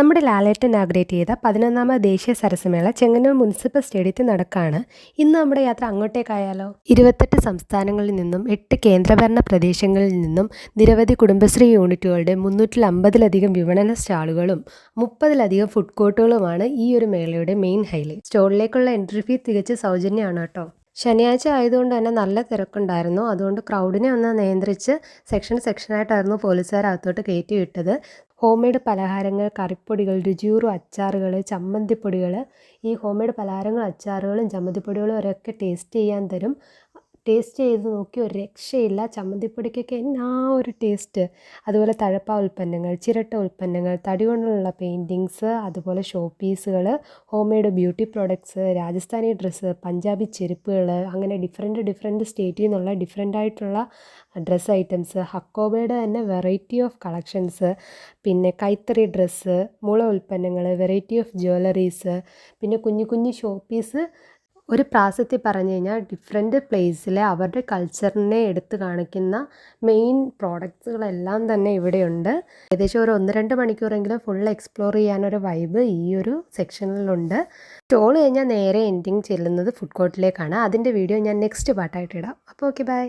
നമ്മുടെ ലാലേട്ടൻ ഇനാഗ്രേറ്റ് ചെയ്ത പതിനൊന്നാമത് ദേശീയ സരസമേള ചെങ്ങന്നൂർ മുനിസിപ്പൽ സ്റ്റേഡിയത്തിൽ നടക്കുകയാണ് ഇന്ന് നമ്മുടെ യാത്ര അങ്ങോട്ടേക്കായാലോ ഇരുപത്തെട്ട് സംസ്ഥാനങ്ങളിൽ നിന്നും എട്ട് കേന്ദ്രഭരണ പ്രദേശങ്ങളിൽ നിന്നും നിരവധി കുടുംബശ്രീ യൂണിറ്റുകളുടെ മുന്നൂറ്റി അമ്പതിലധികം വിപണന സ്റ്റാളുകളും മുപ്പതിലധികം ഫുഡ് കോർട്ടുകളുമാണ് ഈ ഒരു മേളയുടെ മെയിൻ ഹൈലൈറ്റ് സ്റ്റോളിലേക്കുള്ള എൻട്രി ഫീ തികച്ച് സൗജന്യമാണ് കേട്ടോ. ശനിയാഴ്ച ആയതുകൊണ്ട് തന്നെ നല്ല തിരക്കുണ്ടായിരുന്നു. അതുകൊണ്ട് ക്രൗഡിനെ ഒന്ന് നിയന്ത്രിച്ച് സെക്ഷൻ സെക്ഷനായിട്ടായിരുന്നു പോലീസുകാർ അകത്തോട്ട് കയറ്റി വിട്ടത്. ഹോം മെയ്ഡ് പലഹാരങ്ങൾ കറിപ്പൊടികൾ രുചിയൂറു അച്ചാറുകൾ ചമ്മന്തിപ്പൊടികൾ. ഈ ഹോം മെയ്ഡ് പലഹാരങ്ങളും അച്ചാറുകളും ചമ്മന്തിപ്പൊടികളും ഒരൊക്കെ ടേസ്റ്റ് ചെയ്യാൻ തരും. ടേസ്റ്റ് ചെയ്ത് നോക്കി ഒരു രക്ഷയില്ല. ചമ്മന്തിപ്പൊടിക്കൊക്കെ എന്നാ ഒരു ടേസ്റ്റ് അതുപോലെ തഴപ്പ ഉൽപ്പന്നങ്ങൾ ചിരട്ട ഉൽപ്പന്നങ്ങൾ തടി കൊണ്ടുള്ള പെയിന്റിങ്സ് അതുപോലെ ഷോ പീസുകൾ home made beauty products Rajasthani dress Punjabi ചെരുപ്പുകൾ അങ്ങനെ ഡിഫറെന്റ് ഡിഫറെന്റ് സ്റ്റേറ്റിൽ നിന്നുള്ള ഡിഫറെന്റ് ആയിട്ടുള്ള ഡ്രസ്സ് ഐറ്റംസ് ഹക്കോബയുടെ തന്നെ വെറൈറ്റി ഓഫ് കളക്ഷൻസ് പിന്നെ കൈത്തറി ഡ്രസ്സ് മുള ഉൽപ്പന്നങ്ങൾ വെറൈറ്റി ഓഫ് ജ്വല്ലറീസ് പിന്നെ കുഞ്ഞു കുഞ്ഞു ഷോ പീസ് ഒരു പ്രാസത്തിൽ പറഞ്ഞു കഴിഞ്ഞാൽ ഡിഫറെന്റ് പ്ലേസിലെ അവരുടെ കൾച്ചറിനെ എടുത്തു കാണിക്കുന്ന മെയിൻ പ്രോഡക്റ്റ്സുകളെല്ലാം തന്നെ ഇവിടെയുണ്ട്. ഏകദേശം ഒരു ഒന്ന് രണ്ട് മണിക്കൂറെങ്കിലും ഫുൾ എക്സ്പ്ലോർ ചെയ്യാനൊരു വൈബ് ഈ ഒരു സെക്ഷനിലുണ്ട് സ്റ്റോൾ കഴിഞ്ഞാൽ നേരെ എൻഡിങ് ചെല്ലുന്നത് ഫുഡ് കോർട്ടിലേക്കാണ് അതിന്റെ വീഡിയോ ഞാൻ നെക്സ്റ്റ് പാട്ടായിട്ട് ഇടാം. അപ്പോൾ ഓക്കെ ബൈ